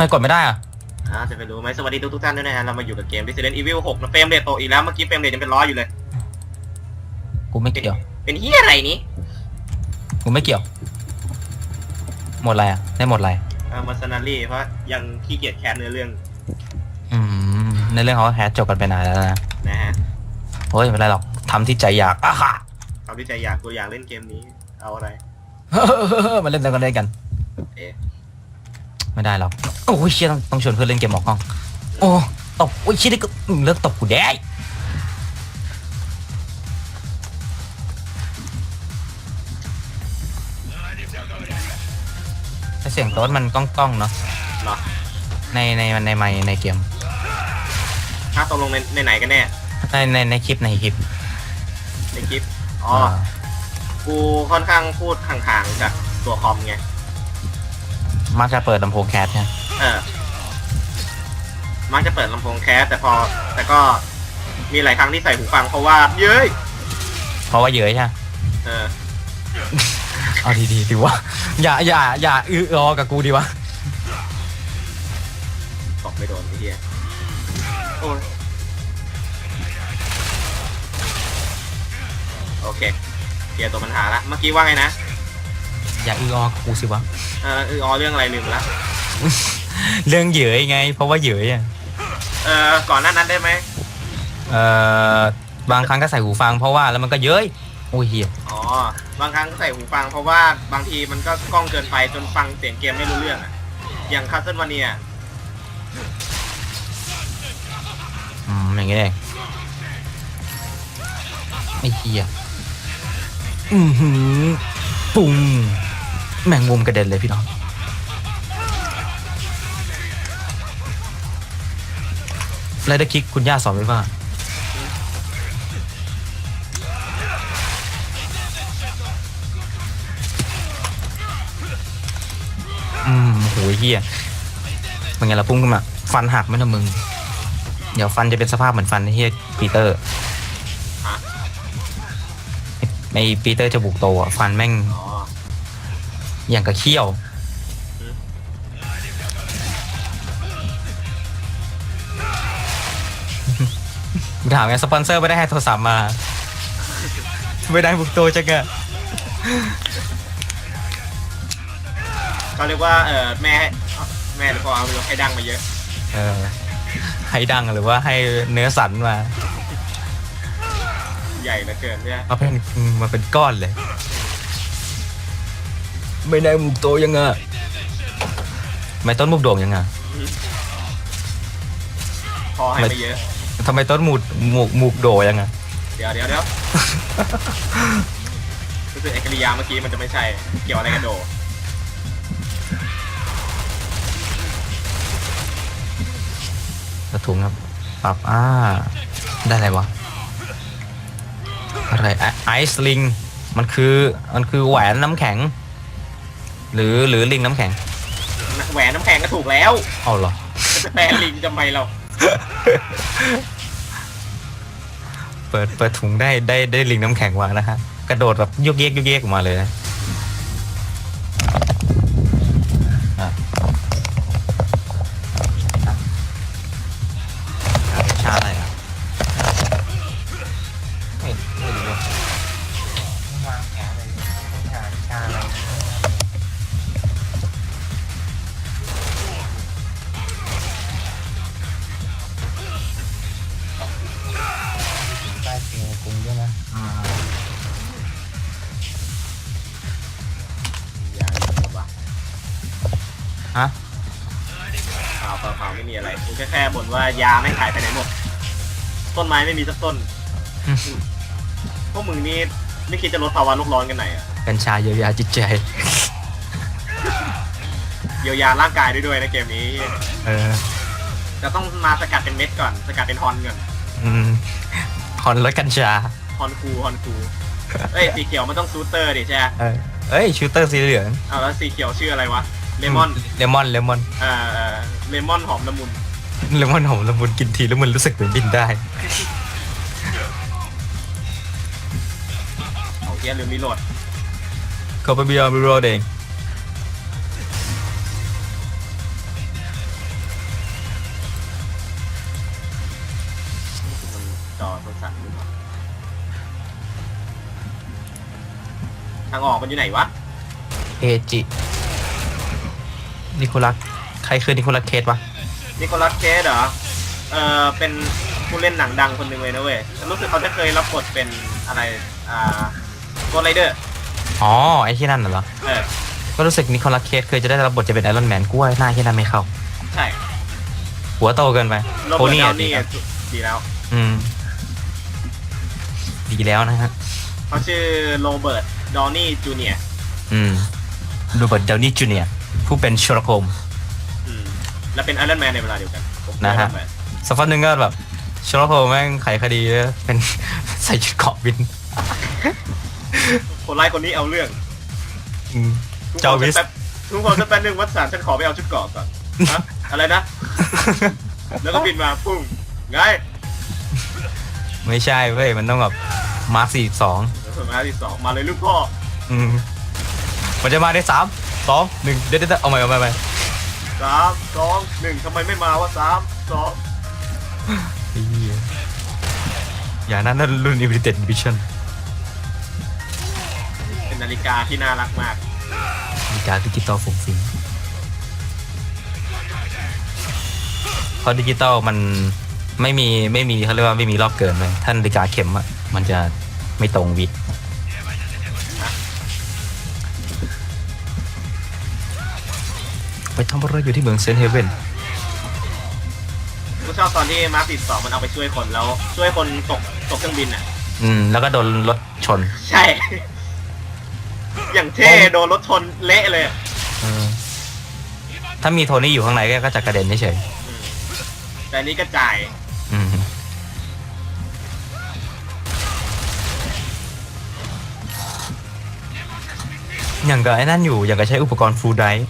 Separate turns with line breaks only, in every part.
ทำไมกดไม่ได้อะ
อ่าจะไปรู้ไหมสวัสดีทุกทุกๆท่านด้วยนะฮะเรามาอยู่กับเกม Resident Evil 6นะเฟรมเรทโตกอีกแล้วเมื่อกี้เฟรมเรทยังเป็นร้อยอยู่เลย
กูไม่เกี่ยว
เป็นเฮียอะไรนี้
กูไม่เกี่ยว หมดอะไรอะ ได้หมดอะไร
เออมาซานารีเพราะยังขี้เกียจแคสเนื้อเรื่อง
อืม ในเรื่องเขาแฮชจบกันไปนานแล้วนะ
นะฮะ
โอ้ยไม่เป็นไรหรอกทำที่ใจอยากอะค่ะ
ความที่ใจอยากกูอยากเล่นเกมนี้ เอาอะไร
มาเล่นกันเล่นกัน
เอ๊ะ
ไม่ได้หรอกโอ้ยเชี่ยต้องต้องชวนเพื่อนเล่นเกมหมอกกล้องโอ้ตบโอ้ยเชี่ยนี่ก็อืมเลิกตบกูได้แต่เสียงโต๊ดมันก้องก้องๆเนาะ
เหรอ
ในในในไมค์ในเกม
ถ้าตกลงในในไหนกันแน่
ในในในคลิปในคลิป
ในคลิปอ๋ออกูค่อนข้างพูดห่างๆจากตัวคอมไง
มักจะเปิดลำโพงแคสใช่ไหม
เออมักจะเปิดลำโพงแคสแต่พอ แต่ก็มีหลายครั้งที่ใส่หูฟังเพราะว่า เย้ย
เพราะว่าเยอะใช่ไหม
เออ
เอาดีดีๆดีวะอย่าอย่าอย่าอื้อออกับกูดีวะ
ตกไม่โดนไอ้เหี้ยโอ้ยโอเคเคลียร์ตัวปัญหาละเมื่อกี้ว่าไงนะ
อย่าอื้อออกับกูสิวะ
เออเอออ๋อเรื่องอะไรลืมไปละ
เรื่องเหยยไง เพราะว่าเหยยอะ
เออก่อนหน้านั้นได้ไหม
เอ่อบางครั้งก็ใส่หูฟังเพราะว่าแล้วมันก็เย้ยโอ้ยเฮีย
อ๋อบางครั้งก็ใส่หูฟังเพราะว่าบางทีมันก็กล้องเกินไปจนฟังเสียงเกมไม่รู้เรื่องอะอย่างคาสเซิลวาเนีย
อืมอย่างงี้เองไอ้เฮียอือหือปุ้ง แมงมุมกระเด็นเลยพี่น้อง แล้วได้คิกคุณย่าสอนไว้ว่า อืมโหเฮียเป็นไงล่ะพุ่งขึ้นมา ฟันหักไหมนะมึง เดี๋ยวฟันจะเป็นสภาพเหมือนฟันเฮียปีเตอร์ไอปีเตอร์จะบุกโตอะ ฟันแม่ง
อ๋อ
อย่างกับเขี้ยว
อืม
ถามไงสปอนเซอร์ไม่ได้ให้โทรศัพท์มา ไม่ได้บุกโตจังอะ
ก็เรียกว่าเออแม่แม่หรือพ่อเอาไปให้ดังมาเยอะ
เออ ให้ดังหรือว่าให้เนื้อสันมา
ใหญ่เหลือเกินเนี่ย
มาเป็นมาเป็นก้อนเลย ไม่ได้บุกโตยังอะไม่ต้นมุกโด่งยังอะ
พอให้ไปเยอะ
ทำไมต้นหมูดหมูหมูกโดยังอะ
เดี๋ยวเดี๋ยวเดี๋ยวรู้สึกเอกริยาเมื่อกี้มันจะไม่ใช่ เกี่ยวอะไรกับโด
กระถุงครับ ปรับ อ่า ได้อะไรวะ อะไรไอซ์ลิง มันคือ มันคือแหวนน้ำแข็ง หรือหรือลิงน้ำแข็ง
แหวนน้ำแข็งก็ถูกแล้ว
เอาเหรอ
จะแปลลิงทำไมเรา
เปิดเปิดถุงได้ได้ได้ลิงน้ำแข็งวางนะฮะกระโดดแบบยุกเยกยุกเยกออกมาเลยนะ ฮะ
เปล่าเปล่าเปล่าไม่มีอะไรกูแค่แค่บ่นว่ายาไม่งขายไปไหนหมด ต้นไม้ไม่มีสักต้น พวกมึงนี่ไม่คิดจะลดภาวะโลกร้อนกันไหนอะ
กัญชาเยียวยาจิตใจ
เยียวยาร่างกายด้วยด้วยนะเกมนี้
เออ
จะต้องมาสกัดเป็นเม็ดก่อน สกัดเป็นฮอนก่อน
อืมคอนลดกัญชา
ฮอนคูฮอนคูเอ้ยสีเขียวมันต้องซูเตอร์ดิใช่ไหม
เออเอ้ยชูเตอร์สีเหลือง
เอาแล้วสีเขียวชื่ออะไรวะ เลมอน
เลมอนเลมอน
อ่าเลมอนหอมละมุน
เลมอนหอมละมุนกินทีแล้วมันรู้สึกเหมือนบินได้
เอาเกียร์หรือมีโหลด
เขาไปบีอาร์บีโรดเอง
จอโทรศัพท์ดูทางออกมันอยู่ไหนวะ
เอจิ นิโคลัสใครคือนิโคลัสเคสวะ
นิโคลัสเคสเหรอ เออเป็นผู้เล่นหนังดังคนหนึ่งเลยนะเว้ยฉันรู้สึกเขาจะเคยรับบทเป็นอะไร อ่าโกไรเดอร์
อ๋อไอ้ที่นั่นน่ะเหรอ
เออ
ก็รู้สึกนิโคลัสเคสเคยจะได้รับบทจะเป็นไอรอนแมนกูว่าหน้าที่นั่นไม่เข้า
ใช่
หัวโตเกินไป
โร
โท
เบิร์ต
นี่
ดา
อะ
ว
ดี
นี่
ครับ
ดีแล้ว
อืม ดีแล้วนะฮะ
เขาชื่อโรเบิร์ต ดาวนี่จูเนียร์
อืมโรเบิร์ตเดลนี่จูเนียร์ ผู้เป็นเชอร์ล็อกโฮม
อืมและเป็นไอรอนแมนในเวลาเดียวกันผมเป็
นะฮะ
Iron Man
สักพักหนึ่งก็แบบเชอร์ล็อกโฮมแม่งไขคดีเป็น ใส่ชุดเกราะบิน
คนร้ายคนนี้เอาเรื่อง
อืม
ทุกคน
จาวิส
แป๊บทุกคนสักแป๊บนึงวัดสารฉันขอไปเอาชุดเกราะก่อนฮะอะไรนะ แล้วก็บินมาพุ่งไง
ไม่ใช่เว้ยมันต้องแบบมาร์คสี่สอง
แล้วส่วนมาที่สองมาเลยลูกพ่อ
อืมมันจะมาได้สาม สองหนึ่งเดี๋ยวเดี๋ยวเอาใหม่เอาใหม่เอาใหม่
สามสองหนึ่งทำไมไม่มาวะสามสอง
เหี้ยอย่างนั้นนั่นรุ่น Limited Edition
เป็นนาฬิกาที่น่ารักมาก
มีการดิจิตอลฟุ้งฟิ้งเพราะดิจิตอลมันไม่มีไม่มีเขาเรียกว่าไม่มีรอบเกินเลยท่านนาฬิกาเข็มอะมันจะไม่ตรงวิด ทำอะไรอยู่ที่เมืองเซนเฮเวน
กูชอบตอนที่มาร์คติดสองมันเอาไปช่วยคนแล้ว ช่วยคนตกตกเครื่องบินอะ
อืม แล้วก็โดนรถชน
ใช่ อย่างเท่โดนรถชนเละเลยอะ
เออถ้ามีโทนี่อยู่ข้างในก็จะกระเด็นเฉย
อืมแต่อันนี้ก็จ่าย
ๆอืมอย่างกับไอ้นั่นอยู่ อย่างกับใช้อุปกรณ์ฟูลไดร์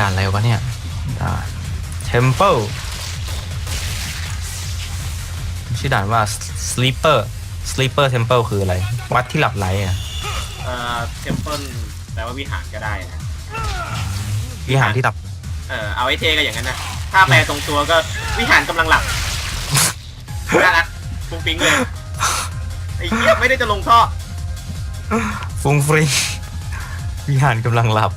ด่านอะไรวะเนี่ยด่าน Temple ชื่อด่านว่า Sleeper Sleeper Temple คืออะไร วัดที่หลับไหลอะ
เอ่อเทมเพิลแปลว่าวิหารก็ได้นะ
วิหารที่หลับ
เออเอาไอ้เท่ก็อย่างนั้นนะถ้าแปลตรงตัวก็วิหารกำลังหลับน่ารักฟุ้งฟิ้งเลยไอ้เหี้ยไม่ได้จะลงท่อ
ฟุ้งฟริ้งวิหารกำลังหลับ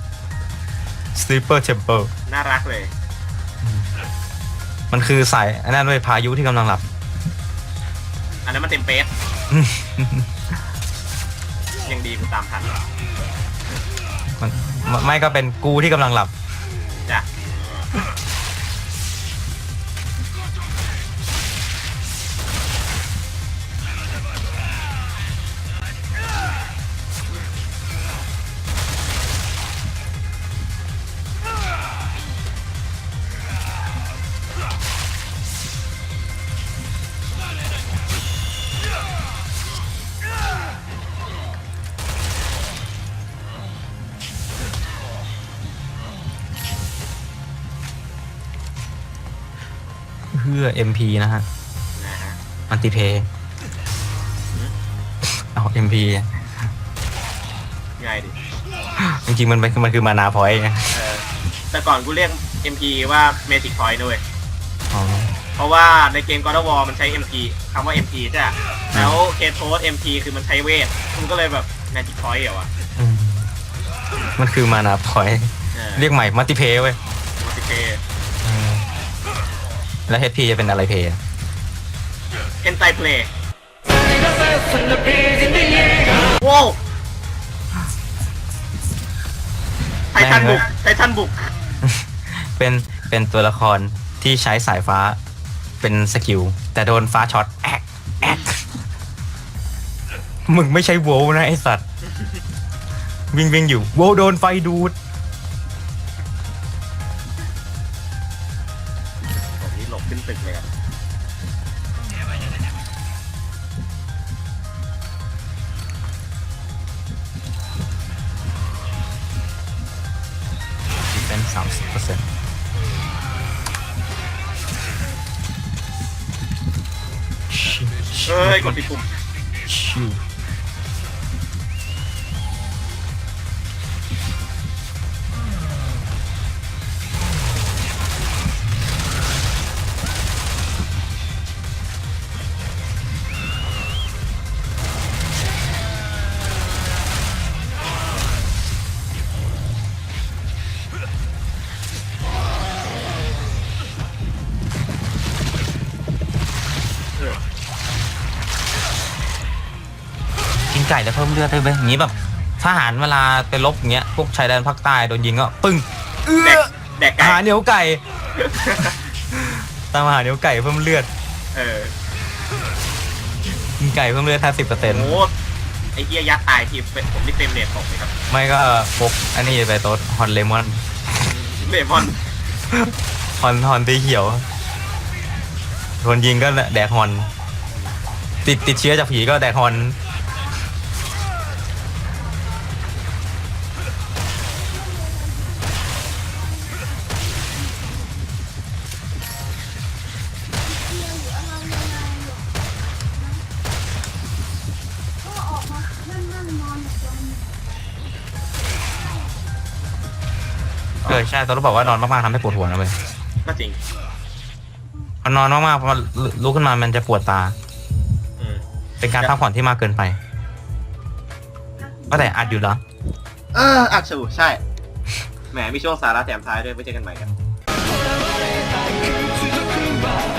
Sleeper Temple
น่ารักเลย
มันคือสายอันนั้นเว้ยพายุที่กำลังหลับ
อันนั้นมันเต็มเปสยังดีกูตามทัน
มันไม่ไม่ก็เป็นกูที่กำลังหลับ อ MP นะฮะ
นะฮะ
มันติเพย์เอา MP
ง่ายดิ
จริงๆมันเป็นมันคือมานาพอยต์ไง
เออแต่ก่อนกูเรียก MP ว่า Magic Point ด้วย
อ๋อ
เพราะว่าในเกม God of War มันใช้ MP คำว่า MP ใช่ปะแล้วเคโทส MP คือมันใช้เวทกูก็เลยแบบ Magic Point เหรอวะ
อืมมันคือมานาพอยต์
เออ
เรียกใหม่มัลติเพย์เว้ย
มัลติเพย์
แล้ว HP จะเป็นอะไรเพย์
เอนไซเพลย์ว้าวไททันบุกไททันบุก
เป็นเป็นตัวละครที่ใช้สายฟ้าเป็นสกิล แต่โดนฟ้าช็อตแอกแอกมึงไม่ใช่โวลนะไอสัตว์ วิ่งวิ่งอยู่ โวลโดนไฟดูด
ตึกเลยค
เมสิบเฮ้
ย กดที่ปุ่ม
ชิว กินไก่แล้วเพิ่มเลือดได้ไหมอย่างนี้แบบทหารเวลาไปรบอย่างเงี้ยพวกชายแดนภาคใต้โดนยิงก็ปึ้งเอื้
แดก
อ
แดกไก่
หาเหนียวไก่ ตามหาเหนียวไก่เพิ่มเลือด
เออ
กินไก่เพิ่มเลือดห้าสิบเปอร์เซ็นต์
โอ้ไอ้เหี้ยยักษ์ตายทีผมนี่เต็มเน็ตตกเลยครับ
ไม่ก็พกอันนี้ไปโต๊ดฮอนเลมอน
เลมอน
ฮอนฮอนสีเขียว คนยิงก็แดกฮอน ติดติดเชื้อจากผีก็แดกฮอน ใช่ตอนรู้บอกว่านอนมากๆทำให้ปวดหัวนะเว้ย
ก็จริง
พอนอนมากๆพอลุกขึ้นมามันจะปวดตาเป็นการพักผ่อนที่มากเกินไปก็แต่อัดอยู่เหรอ
เอออัดสูใช่ แหมมีช่วงสาระแถมท้ายด้วยไว้เจอกันใหม่ครับ「」